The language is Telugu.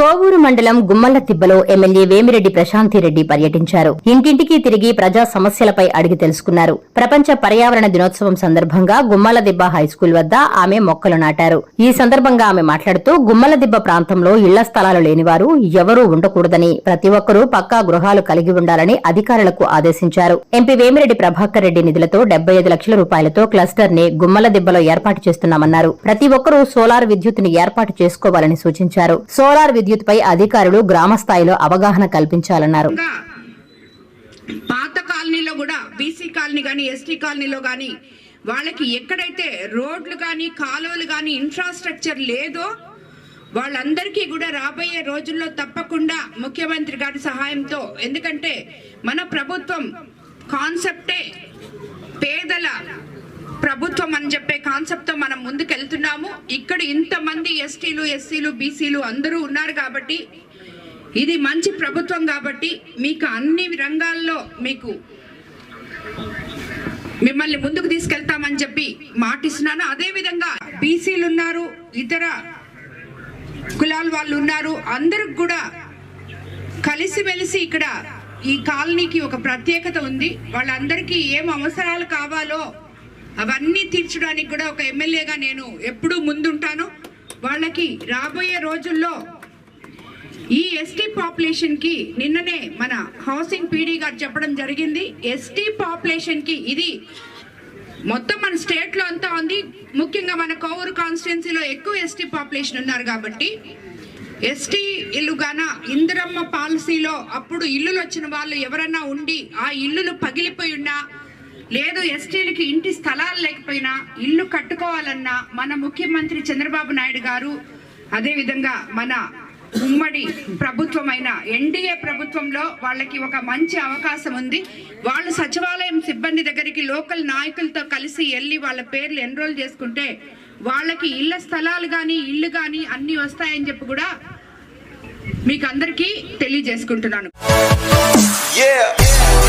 కోవూరు మండలం గుమ్మల్లతిబ్బలో ఎమ్మెల్యే వేమిరెడ్డి ప్రశాంతిరెడ్డి పర్యటించారు. ఇంటింటికి తిరిగి ప్రజా సమస్యలపై అడిగి తెలుసుకున్నారు. ప్రపంచ పర్యావరణ దినోత్సవం సందర్భంగా గుమ్మలదిబ్బ హైస్కూల్ వద్ద ఆమె మొక్కలు నాటారు. ఈ సందర్భంగా ఆమె మాట్లాడుతూ గుమ్మలదిబ్బ ప్రాంతంలో ఇళ్ళ స్థలాలు లేనివారు ఎవరూ ఉండకూడదని ప్రతి ఒక్కరూ పక్కా గృహాలు కలిగి ఉండాలని అధికారులకు ఆదేశించారు. ఎంపీ వేమిరెడ్డి ప్రభాకర్ రెడ్డి నిధులతో డెబ్బై ఐదు లక్షల రూపాయలతో క్లస్టర్ని గుమ్మలదిబ్బలో ఏర్పాటు చేస్తున్నామన్నారు. ప్రతి ఒక్కరూ సోలార్ విద్యుత్ని ఏర్పాటు చేసుకోవాలని సూచించారు. సోలార్ విద్యుత్ పై అధికారులు గ్రామ స్థాయిలో అవగాహన కల్పించాలన్నారు. పాత కాలనీలో కూడా బీసీ కాలనీ కానీ ఎస్టీ కాలనీలో కానీ వాళ్ళకి ఎక్కడైతే రోడ్లు కానీ కాలువలు కానీ ఇన్ఫ్రాస్ట్రక్చర్ లేదో వాళ్ళందరికీ కూడా రాబోయే రోజుల్లో తప్పకుండా ముఖ్యమంత్రి గారి సహాయంతో ఎందుకంటే మన ప్రభుత్వం కాన్సెప్టే పేదల ప్రభుత్వం అని చెప్పే కాన్సెప్ట్తో మనం ముందుకెళ్తున్నాము. ఇక్కడ ఇంతమంది ఎస్టీలు ఎస్సీలు బీసీలు అందరూ ఉన్నారు కాబట్టి ఇది మంచి ప్రభుత్వం కాబట్టి మీకు అన్ని రంగాల్లో మీకు మిమ్మల్ని ముందుకు తీసుకెళ్తామని చెప్పి మాటిస్తున్నాను. అదే విధంగా బీసీలు ఉన్నారు ఇతర కులాల వాళ్ళు ఉన్నారు అందరికి కూడా కలిసిమెలిసి ఇక్కడ ఈ కాలనీకి ఒక ప్రత్యేకత ఉంది. వాళ్ళందరికీ ఏం అవసరాలు కావాలో అవన్నీ తీర్చడానికి కూడా ఒక ఎమ్మెల్యేగా నేను ఎప్పుడూ ముందుంటాను. వాళ్ళకి రాబోయే రోజుల్లో ఈ ఎస్టీ పాపులేషన్కి నిన్ననే మన హౌసింగ్ పీడీ గారు చెప్పడం జరిగింది. ఎస్టీ పాపులేషన్కి ఇది మొత్తం మన స్టేట్లో అంతా ఉంది. ముఖ్యంగా మన కౌరు కాన్స్టిట్యున్సీలో ఎక్కువ ఎస్టీ పాపులేషన్ ఉన్నారు కాబట్టి ఎస్టీ ఇల్లుగాన ఇందిరమ్మ పాలసీలో అప్పుడు ఇల్లులు వచ్చిన వాళ్ళు ఎవరన్నా ఉండి ఆ ఇల్లులు పగిలిపోయి ఉన్నా లేదు ఎస్టీలకి ఇంటి స్థలాలు లేకపోయినా ఇల్లు కట్టుకోవాలన్నా మన ముఖ్యమంత్రి చంద్రబాబు నాయుడు గారు అదేవిధంగా మన ఉమ్మడి ప్రభుత్వమైన ఎన్డీఏ ప్రభుత్వంలో వాళ్ళకి ఒక మంచి అవకాశం ఉంది వాళ్ళు సచివాలయం సిబ్బంది దగ్గరికి లోకల్ నాయకులతో కలిసి వెళ్ళి వాళ్ళ పేర్లు ఎన్రోల్ చేసుకుంటే వాళ్ళకి ఇళ్ళ స్థలాలు కానీ ఇల్లు కానీ అన్నీ వస్తాయని చెప్పి కూడా మీకు అందరికీ తెలియజేసుకుంటున్నాను Yeah.